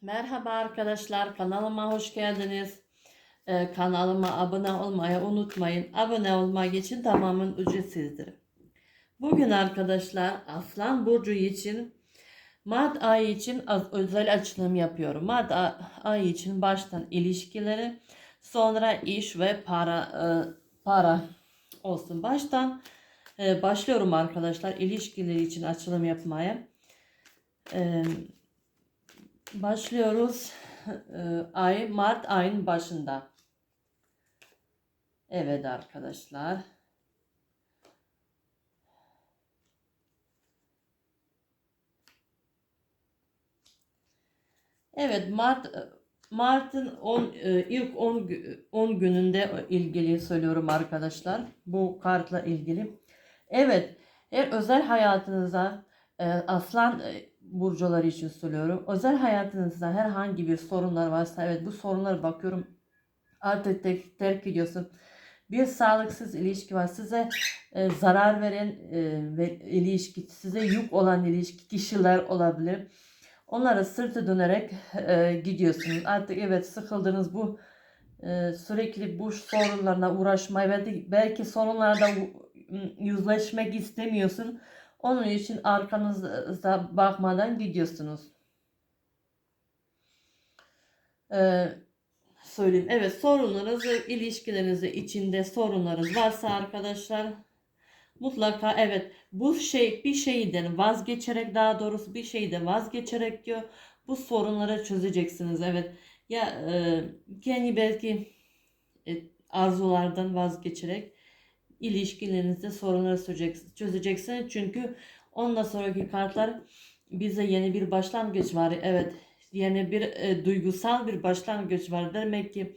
Merhaba arkadaşlar kanalıma hoş geldiniz. Ee, kanalıma abone olmayı unutmayın. Abone olmak için tamamen ücretsizdir. Bugün arkadaşlar Aslan Burcu için Mart ayı için özel açılım yapıyorum. Mart ayı için baştan ilişkileri sonra iş ve para e, para olsun. Baştan e, başlıyorum arkadaşlar ilişkileri için açılım yapmaya. Eee Başlıyoruz. Ee, Ay Mart ayın başında. Evet arkadaşlar. Evet Mart Mart'ın 10 e, ilk 10 gü- 10 gününde ilgili söylüyorum arkadaşlar. Bu kartla ilgili. Evet, eğer özel hayatınıza e, aslan e, burcuları için söylüyorum. Özel hayatınızda herhangi bir sorunlar varsa evet bu sorunlara bakıyorum. Artık tek, terk ediyorsun. Bir sağlıksız ilişki var. Size e, zarar veren e, ve ilişki, size yük olan ilişki kişiler olabilir. Onlara sırtı dönerek e, gidiyorsunuz. Artık evet sıkıldınız bu e, sürekli bu sorunlarla uğraşmayı ve belki sorunlarda yüzleşmek istemiyorsun. Onun için arkanıza bakmadan gidiyorsunuz. Ee, söyleyeyim. Evet sorunlarınız, ilişkilerinizde içinde sorunlarınız varsa arkadaşlar mutlaka evet bu şey bir şeyden vazgeçerek daha doğrusu bir şeyde vazgeçerek diyor bu sorunları çözeceksiniz. Evet ya e, kendi belki e, arzulardan vazgeçerek ilişkilerinizde sorunları çözecek- çözeceksiniz. Çünkü ondan sonraki kartlar bize yeni bir başlangıç var. Evet yeni bir e, duygusal bir başlangıç var. Demek ki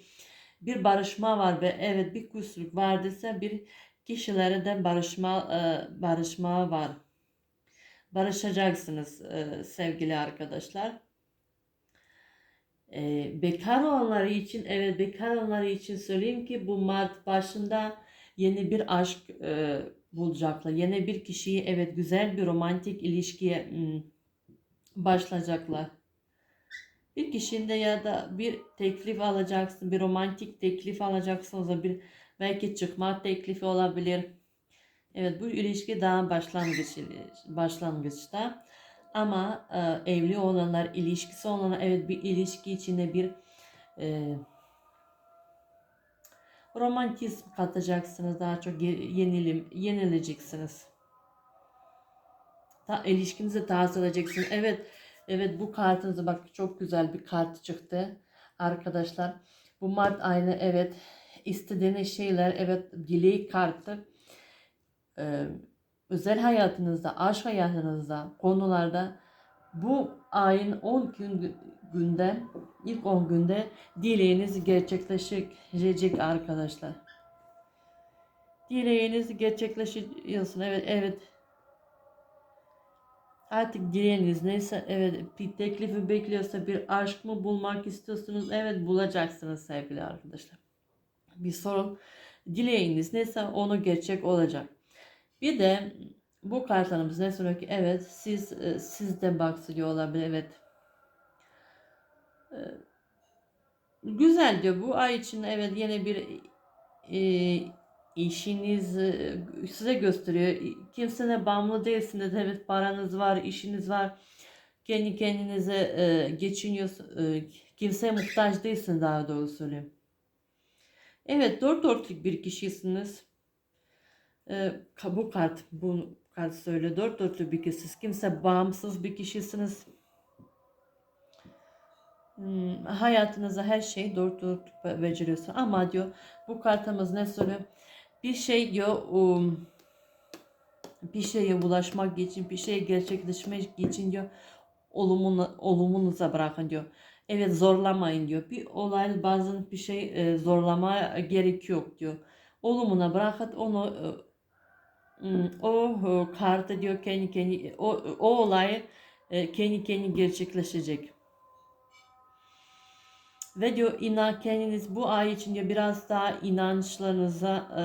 bir barışma var ve evet bir küslük vardıysa bir kişilere de barışma e, barışma var. Barışacaksınız e, sevgili arkadaşlar. E, bekar olanları için evet bekar olanları için söyleyeyim ki bu Mart başında yeni bir aşk e, bulacaklar. Yeni bir kişiyi evet güzel bir romantik ilişkiye mm, başlayacaklar. Bir kişinde ya da bir teklif alacaksın, bir romantik teklif alacaksın o zaman bir belki çıkma teklifi olabilir. Evet bu ilişki daha başlangıç başlangıçta. Ama e, evli olanlar, ilişkisi olanlar evet bir ilişki içinde bir e, romantizm katacaksınız daha çok ye- yenilim yenileceksiniz. Ta, ilişkinizi tazeleyeceksiniz. Evet evet bu kartınızı bak çok güzel bir kart çıktı arkadaşlar. Bu Mart ayını evet istediğiniz şeyler evet dilek kartı. Ee, özel hayatınızda, aşk hayatınızda, konularda bu ayın 10 gün günde ilk 10 günde dileğiniz gerçekleşecek arkadaşlar. Dileğiniz gerçekleşiyorsun. Evet, evet. Artık dileğiniz neyse evet bir teklifi bekliyorsa bir aşk mı bulmak istiyorsunuz? Evet bulacaksınız sevgili arkadaşlar. Bir sorun dileğiniz neyse onu gerçek olacak. Bir de bu kartlarımız ne söylüyor ki evet siz e, sizde bahsediyor olabilir evet. E, Güzel diyor bu ay için evet yine bir e, işiniz e, size gösteriyor. Kimsene bağımlı değilsiniz. Evet paranız var, işiniz var. Kendi kendinize e, geçiniyorsunuz. E, kimseye muhtaç değilsin daha doğrusu söyleyeyim. Evet dört dörtlük bir kişisiniz. E, bu kart bu kart söyle dört dörtlük bir kişisiniz. Kimse bağımsız bir kişisiniz. Hmm, hayatınıza her şeyi dörtlük be- beceriyorsun. Ama diyor bu kartımız ne söylüyor? Bir şey diyor um, bir şeye ulaşmak için, bir şeye gerçekleşmek için diyor olumunu, olumunuza bırakın diyor. Evet zorlamayın diyor. Bir olay bazen bir şey e, zorlama gerek yok diyor. Olumuna bırakın onu e, hmm, o e, kartı diyor kendi kendi o, o olay e, kendi kendi gerçekleşecek. Ve diyor inan kendiniz bu ay için diyor biraz daha inançlarınıza e,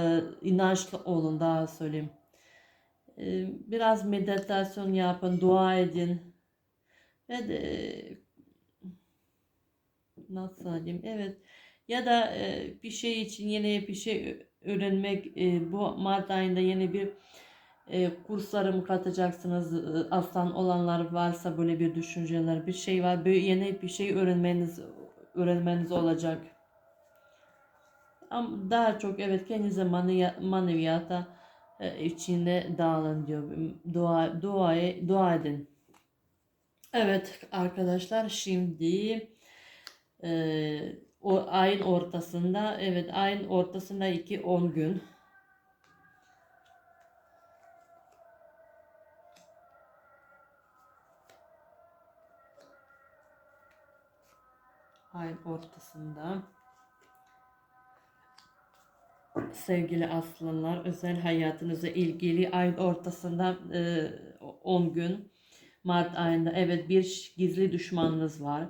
inançlı olun daha söyleyeyim. E, biraz meditasyon yapın, dua edin. Ve de nasıl diyeyim evet ya da e, bir şey için yeni bir şey öğrenmek e, bu Mart ayında yeni bir e, kurslara mı katacaksınız E, aslan olanlar varsa böyle bir düşünceler bir şey var böyle yeni bir şey öğrenmeniz öğrenmeniz olacak. Ama daha çok evet kendinize manevi- maneviyata e, içinde dağılın diyor. Dua, duaya, dua edin. Evet arkadaşlar şimdi e, o ayın ortasında evet ayın ortasında 2-10 gün ayın ortasında sevgili aslanlar özel hayatınıza ilgili ayın ortasında e, 10 gün Mart ayında evet bir gizli düşmanınız var.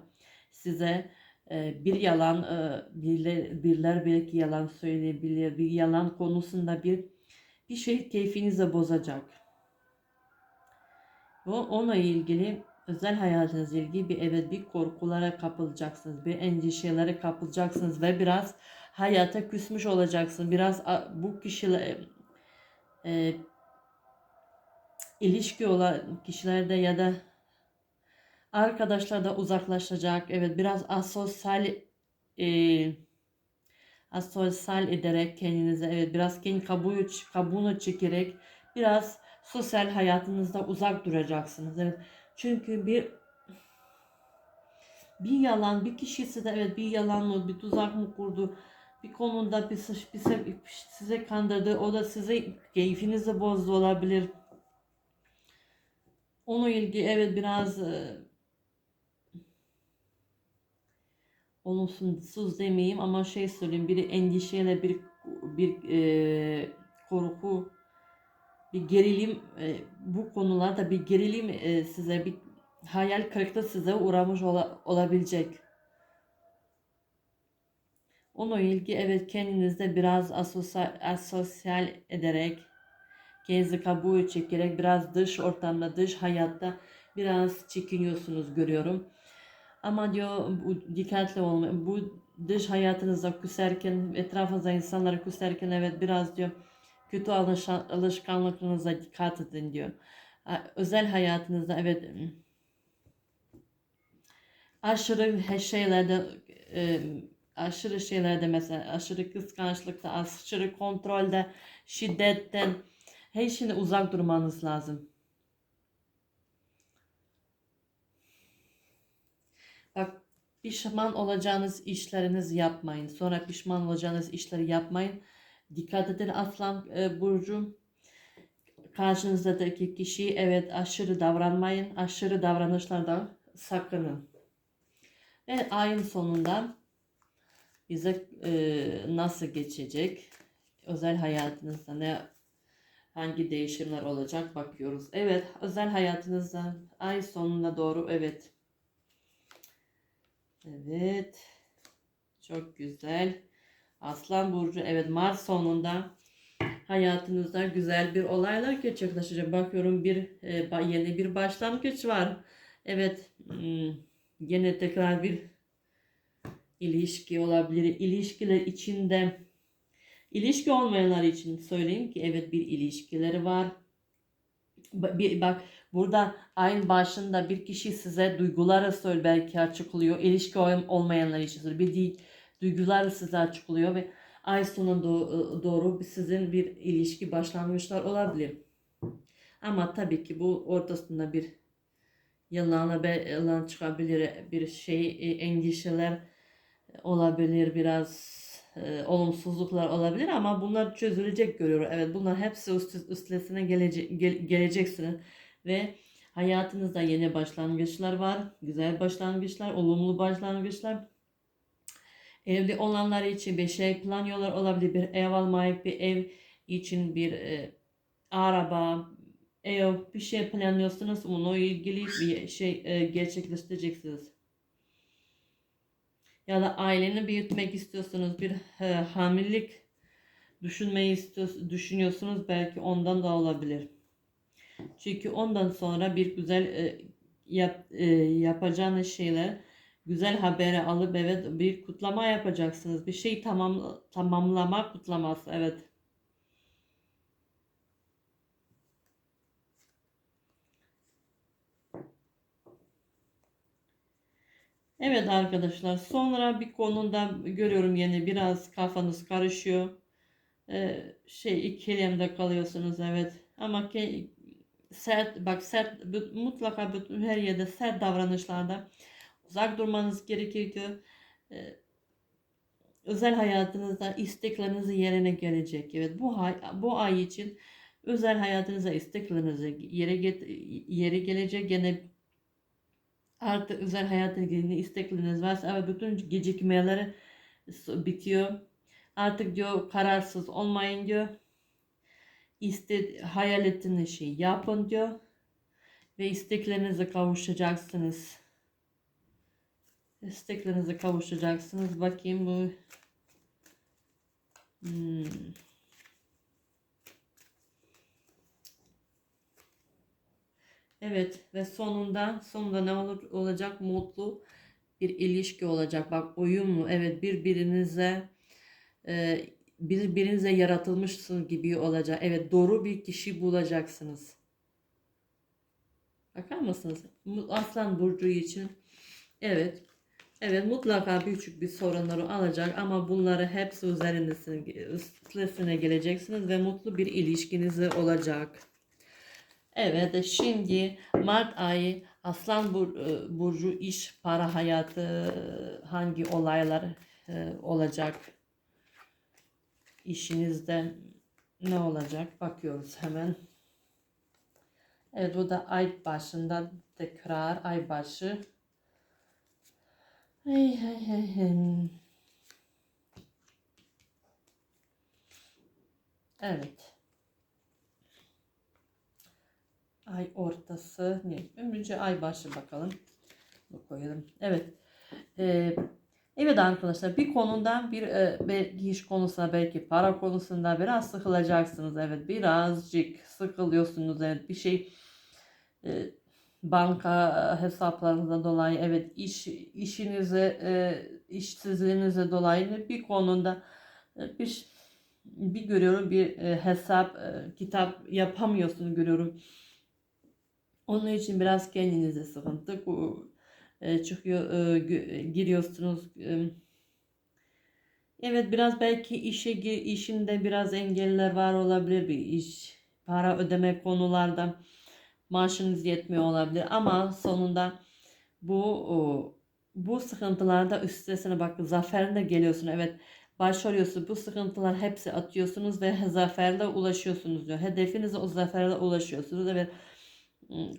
Size e, bir yalan e, birler, birler belki yalan söyleyebilir. Bir yalan konusunda bir bir şey keyfinizi bozacak. O onunla ilgili özel hayatınızla ilgili bir evet bir korkulara kapılacaksınız. Bir endişelere kapılacaksınız ve biraz hayata küsmüş olacaksın. Biraz bu kişiler e, ilişki olan kişilerde ya da arkadaşlar da uzaklaşacak. Evet biraz asosyal e, asosyal ederek kendinize evet biraz kendi kabuğu, kabuğunu çekerek biraz sosyal hayatınızda uzak duracaksınız. Evet. Çünkü bir bir yalan bir kişisi de evet bir yalan mı bir tuzak mı kurdu bir konuda bir, bir size, kandırdı o da size keyfinizi bozdu olabilir. Onu ilgi evet biraz e, olumsuz demeyeyim ama şey söyleyeyim biri endişeyle bir bir e, korku bir gerilim e, bu konularda bir gerilim e, size bir hayal kırıklığı size uğramış ola, olabilecek. Onunla ilgi evet kendinizde biraz asosyal, asosyal ederek kendinizi kabuğu çekerek biraz dış ortamda dış hayatta biraz çekiniyorsunuz görüyorum. Ama diyor bu dikkatli olmayın. Bu dış hayatınızda küserken etrafınızda insanları küserken evet biraz diyor kötü alışkanlıklarınıza dikkat edin diyor. Özel hayatınızda evet aşırı şeylerde e, aşırı şeylerde mesela aşırı kıskançlıkta, aşırı kontrolde, şiddetten her şeyden uzak durmanız lazım. Bak pişman olacağınız işlerinizi yapmayın. Sonra pişman olacağınız işleri yapmayın. Dikkat edin Aslan e, Burcu. Karşınızdaki kişi evet aşırı davranmayın. Aşırı davranışlardan sakının. Ve ayın sonunda bize e, nasıl geçecek? Özel hayatınızda ne hangi değişimler olacak bakıyoruz. Evet, özel hayatınızda ay sonuna doğru evet. Evet. Çok güzel. Aslan burcu evet Mart sonunda hayatınızda güzel bir olaylar gerçekleşecek. Bakıyorum bir e, yeni bir başlangıç var. Evet, hmm, yine tekrar bir ilişki olabilir. İlişkiler içinde ilişki olmayanlar için söyleyeyim ki evet bir ilişkileri var. Bir, bak burada ayın başında bir kişi size duyguları söyle belki açıklıyor. İlişki ol- olmayanlar için. Bir di- duyguları size açıklıyor ve ay sonuna do- doğru sizin bir ilişki başlangıçlar olabilir. Ama tabii ki bu ortasında bir yalana be yalan çıkabilir bir şey e, endişeler olabilir biraz e, olumsuzluklar olabilir ama bunlar çözülecek görüyorum. Evet bunlar hepsi üst, üstesine gelecek, gel- geleceksiniz ve hayatınızda yeni başlangıçlar var. Güzel başlangıçlar, olumlu başlangıçlar. Evli olanlar için bir şey planlıyorlar olabilir. Bir ev almak, bir ev için bir e, araba, ev bir şey planlıyorsunuz. Onunla ilgili bir şey e, gerçekleştireceksiniz ya da aileni büyütmek istiyorsunuz, bir e, hamilelik düşünmeyi istiyorsunuz, düşünüyorsunuz belki ondan da olabilir. Çünkü ondan sonra bir güzel e, yap, e, yapacağınız şeyler güzel haberi alıp evet bir kutlama yapacaksınız. Bir şey tamam tamamlama kutlaması evet. Evet arkadaşlar sonra bir konuda görüyorum yine biraz kafanız karışıyor. Ee, şey ikilemde kalıyorsunuz evet ama ki sert bak sert mutlaka bütün her yerde sert davranışlarda uzak durmanız gerekiyor. Ee, özel hayatınızda istekleriniz yerine gelecek. Evet bu ay, bu ay için özel hayatınıza istekleriniz yere get, yere gelecek. Gene artık özel ilgili istekleriniz varsa evet bütün gecikmeleri bitiyor. Artık diyor kararsız olmayın diyor. İste, hayal ettiğiniz şeyi yapın diyor. Ve isteklerinize kavuşacaksınız. İsteklerinize kavuşacaksınız. Bakayım bu. Hmm. Evet ve sonunda sonunda ne olur olacak mutlu bir ilişki olacak. Bak uyumlu evet birbirinize e, birbirinize yaratılmışsın gibi olacak. Evet doğru bir kişi bulacaksınız. Bakar mısınız? Aslan burcu için evet evet mutlaka küçük bir sorunları alacak ama bunları hepsi üstesine geleceksiniz ve mutlu bir ilişkiniz olacak. Evet şimdi Mart ayı Aslan e, Burcu iş, para hayatı e, hangi olaylar e, olacak? İşinizde ne olacak? Bakıyoruz hemen. Evet bu da ay başında tekrar ay başı. Hey, hey, hey, hey. Evet. Ay ortası ne? Önce ay başı bakalım. Bu koyalım. Evet. Ee, evet arkadaşlar bir konudan bir e, belki iş konusunda belki para konusunda biraz sıkılacaksınız. Evet birazcık sıkılıyorsunuz. Evet bir şey e, banka hesaplarınızdan dolayı evet iş işinize e, işsizliğinize dolayı bir konuda e, bir bir görüyorum bir e, hesap e, kitap yapamıyorsunuz görüyorum. Onun için biraz kendinize sıkıntı e, çıkıyor e, giriyorsunuz. E, evet biraz belki işe işinde biraz engeller var olabilir bir iş para ödeme konularda maaşınız yetmiyor olabilir. Ama sonunda bu bu sıkıntılarda üstesine bak zaferine geliyorsun. Evet başarıyorsun. Bu sıkıntılar hepsi atıyorsunuz ve zaferle ulaşıyorsunuz diyor. Hedefinize o zaferle ulaşıyorsunuz. Evet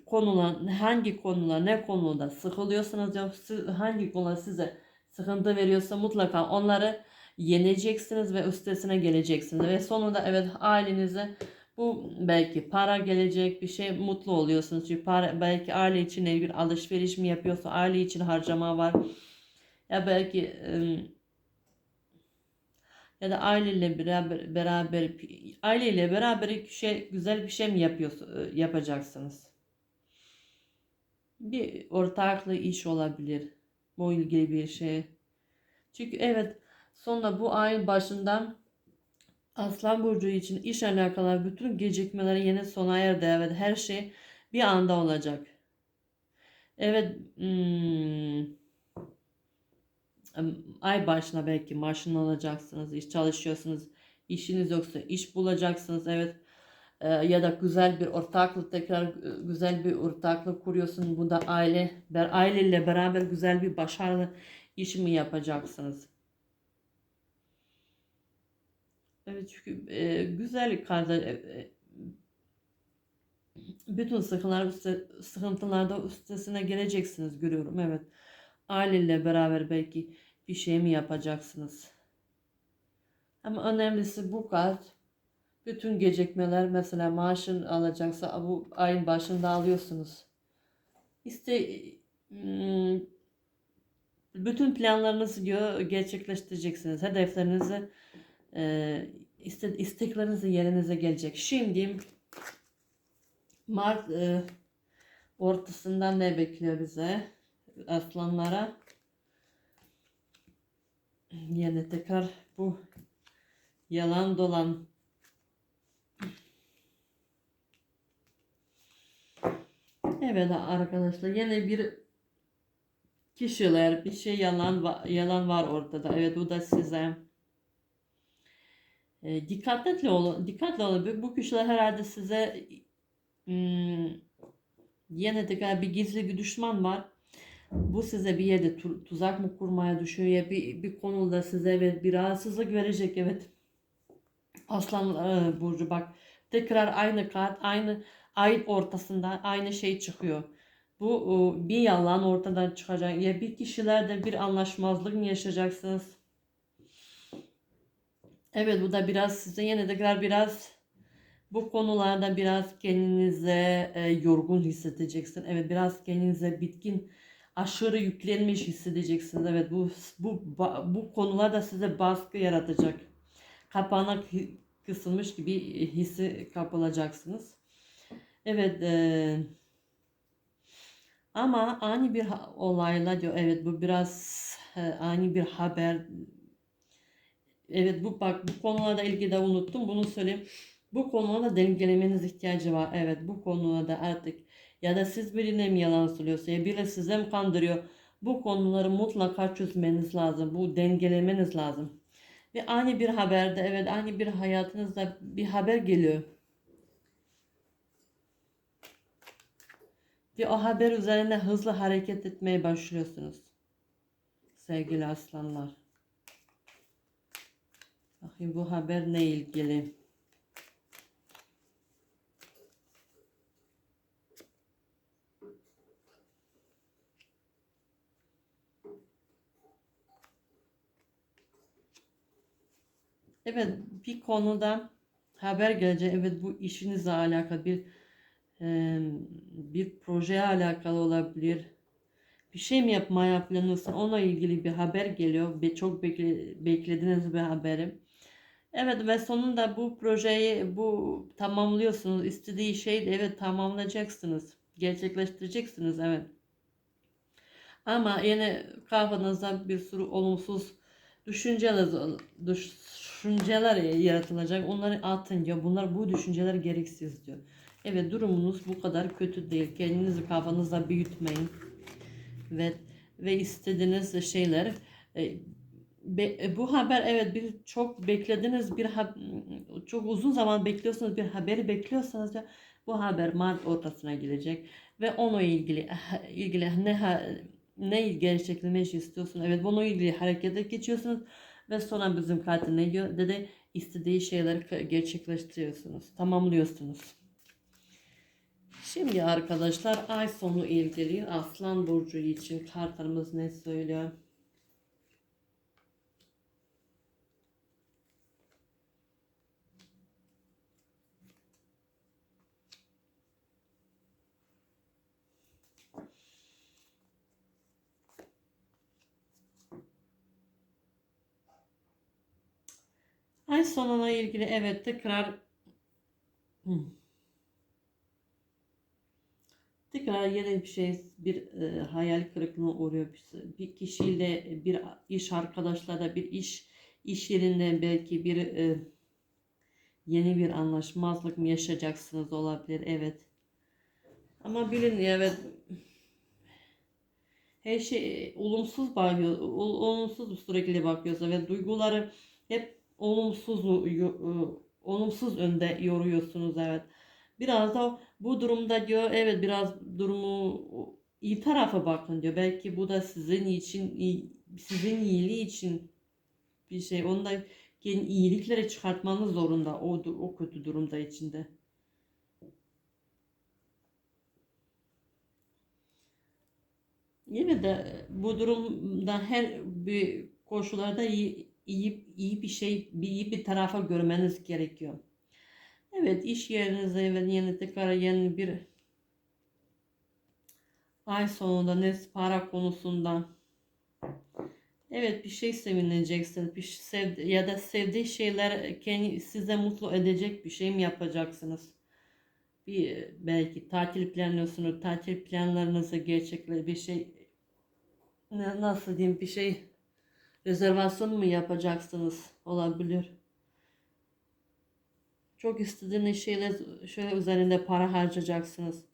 konular hangi konular ne konuda sıkılıyorsanız siz- hangi konular size sıkıntı veriyorsa mutlaka onları yeneceksiniz ve üstesine geleceksiniz. Ve sonunda evet ailenize bu belki para gelecek bir şey mutlu oluyorsunuz çünkü para belki aile için bir alışveriş mi yapıyorsa aile için harcama var ya belki ya da aileyle beraber beraber aileyle beraber bir şey güzel bir şey mi yapıyorsunuz yapacaksınız? Bir ortaklı iş olabilir. Bu ilgili bir şey. Çünkü evet sonra bu ayın başından Aslan Burcu için iş alakalı bütün gecikmeleri yine sona erdi. Evet her şey bir anda olacak. Evet hmm, ay başına belki maaşın alacaksınız, iş çalışıyorsunuz, işiniz yoksa iş bulacaksınız. Evet Ee, ya da güzel bir ortaklık tekrar e, güzel bir ortaklık kuruyorsun. Bu da aile aileyle beraber güzel bir başarılı iş mi yapacaksınız? Evet çünkü e, güzel karda e, e, bütün sıkıntılar sıkıntılarda üstesine geleceksiniz görüyorum. Evet. Aileyle beraber belki bir şey mi yapacaksınız? Ama önemlisi bu kart bütün gecikmeler mesela maaşın alacaksa bu ayın başında alıyorsunuz. İşte hmm, bütün planlarınızı gerçekleştireceksiniz. Hedeflerinizi e, isteklerinizi yerinize gelecek. Şimdi Mart e, ortasından ne bekliyor bize aslanlara? Yine tekrar bu yalan dolan Evet arkadaşlar yine bir kişiler bir şey yalan yalan var ortada. Evet bu da size e, dikkatli olun. Dikkatli olun. Bu kişiler herhalde size hmm, yine tekrar bir gizli bir düşman var. Bu size bir yerde tu- tuzak mı kurmaya düşüyor ya bir, bir konuda size evet bir rahatsızlık verecek evet. Aslan e, Burcu bak tekrar aynı kart aynı ayın ortasında aynı şey çıkıyor. Bu bir yalan ortadan çıkacak. Ya bir kişilerde bir anlaşmazlık mı yaşayacaksınız? Evet bu da biraz size yine tekrar biraz bu konularda biraz kendinize e, yorgun hissedeceksin. Evet biraz kendinize bitkin, aşırı yüklenmiş hissedeceksiniz. Evet bu bu bu konularda size baskı yaratacak. Kapana hi- kısılmış gibi hissi kapılacaksınız. Evet e, ama ani bir olayla diyor evet bu biraz e, ani bir haber Evet bu bak bu konularda ilgili de unuttum bunu söyleyeyim. Bu konularda dengelemeniz ihtiyacı var. Evet bu konularda artık ya da siz birine mi yalan söylüyorsa ya biri size mi kandırıyor. Bu konuları mutlaka çözmeniz lazım. Bu dengelemeniz lazım. Ve ani bir haberde evet ani bir hayatınızda bir haber geliyor. Ve o haber üzerine hızlı hareket etmeye başlıyorsunuz. Sevgili aslanlar. Bakayım bu haber ne ilgili? Evet bir konuda haber gelecek. Evet bu işinizle alakalı bir e, bir projeye alakalı olabilir. Bir şey mi yapmaya planlıyorsun? Onunla ilgili bir haber geliyor. Çok bekle, beklediğiniz bir haberi. Evet ve sonunda bu projeyi bu tamamlıyorsunuz. İstediği şeyi de evet tamamlayacaksınız. Gerçekleştireceksiniz evet. Ama yine kafanızda bir sürü olumsuz düşünceler, düşünceler yaratılacak. Onları atın diyor. Bunlar bu düşünceler gereksiz diyor. Evet durumunuz bu kadar kötü değil. Kendinizi kafanızda büyütmeyin. Ve ve istediğiniz şeyler e, Be- e, bu haber evet bir çok beklediğiniz bir ha- çok uzun zaman bekliyorsunuz bir haberi bekliyorsanız ya bu haber Mart ortasına gelecek ve onunla ilgili ilgili ne ne gerçekleştirmek istiyorsun evet bununla ilgili harekete geçiyorsunuz ve sonra bizim katil ne diyor dedi istediği şeyleri gerçekleştiriyorsunuz tamamlıyorsunuz. Şimdi arkadaşlar ay sonu ilgili Aslan Burcu için kartlarımız ne söylüyor? Ay sonuna ilgili evet tekrar tekrar yine bir şey bir e, hayal kırıklığına uğruyor bir, bir kişiyle bir iş arkadaşlarla bir iş iş yerinde belki bir e, yeni bir anlaşmazlık mı yaşayacaksınız olabilir? Evet. Ama bilin evet. Her şey olumsuz bakıyor ol- olumsuz sürekli bakıyorsa ve duyguları hep olumsuz e, olumsuz önde yoruyorsunuz evet. Biraz da bu durumda diyor evet biraz durumu iyi tarafa bakın diyor. Belki bu da sizin için sizin iyiliği için bir şey. Onda kendi iyilikleri çıkartmanız zorunda o o kötü durumda içinde. Yine de bu durumda her bir koşullarda iyi, iyi, iyi bir şey, bir iyi bir tarafa görmeniz gerekiyor. Evet iş yerinize ve yeni tekrar yeni bir ay sonunda ne para konusunda evet bir şey sevineceksiniz bir şey sev ya da sevdiği şeyler kendi size mutlu edecek bir şey mi yapacaksınız? Bir belki tatil planlıyorsunuz tatil planlarınızı gerçekle bir şey nasıl diyeyim bir şey rezervasyon mu yapacaksınız? Olabilir. Çok istediğiniz şeyler şöyle üzerinde para harcayacaksınız.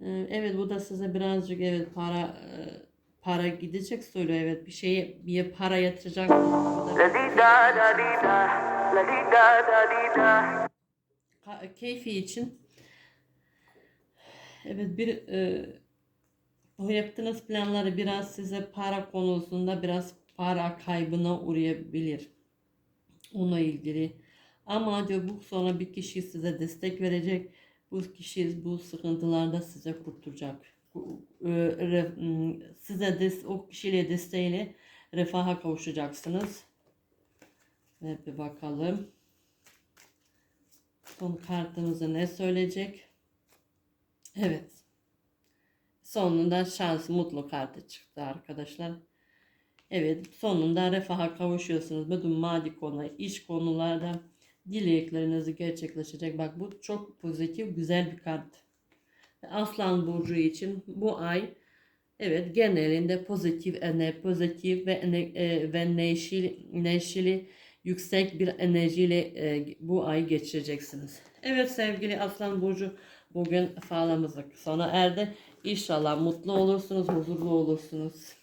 Ee, Evet bu da size birazcık evet para e, para gidecek söylüyor evet bir şeye bir para. Ka- keyfi için evet bir e, bu yaptığınız planları biraz size para konusunda biraz para kaybına uğrayabilir. Onunla ilgili. Ama diyor bu sonra bir kişi size destek verecek. Bu kişi bu sıkıntılarda size kurtulacak. E, size o kişiyle desteğiyle refaha kavuşacaksınız. Ve bir bakalım. Son kartımızda ne söyleyecek? Evet. Sonunda şans mutlu kartı çıktı arkadaşlar. Evet sonunda refaha kavuşuyorsunuz. Bütün maddi konu, iş konularda dileklerinizi gerçekleşecek. Bak bu çok pozitif, güzel bir kart. Aslan burcu için bu ay evet genelinde pozitif, ene, pozitif ve e, ve neşeli, neşeli yüksek bir enerjiyle e, bu ay geçireceksiniz. Evet sevgili Aslan Burcu bugün falamızı sona erdi. İnşallah mutlu olursunuz, huzurlu olursunuz.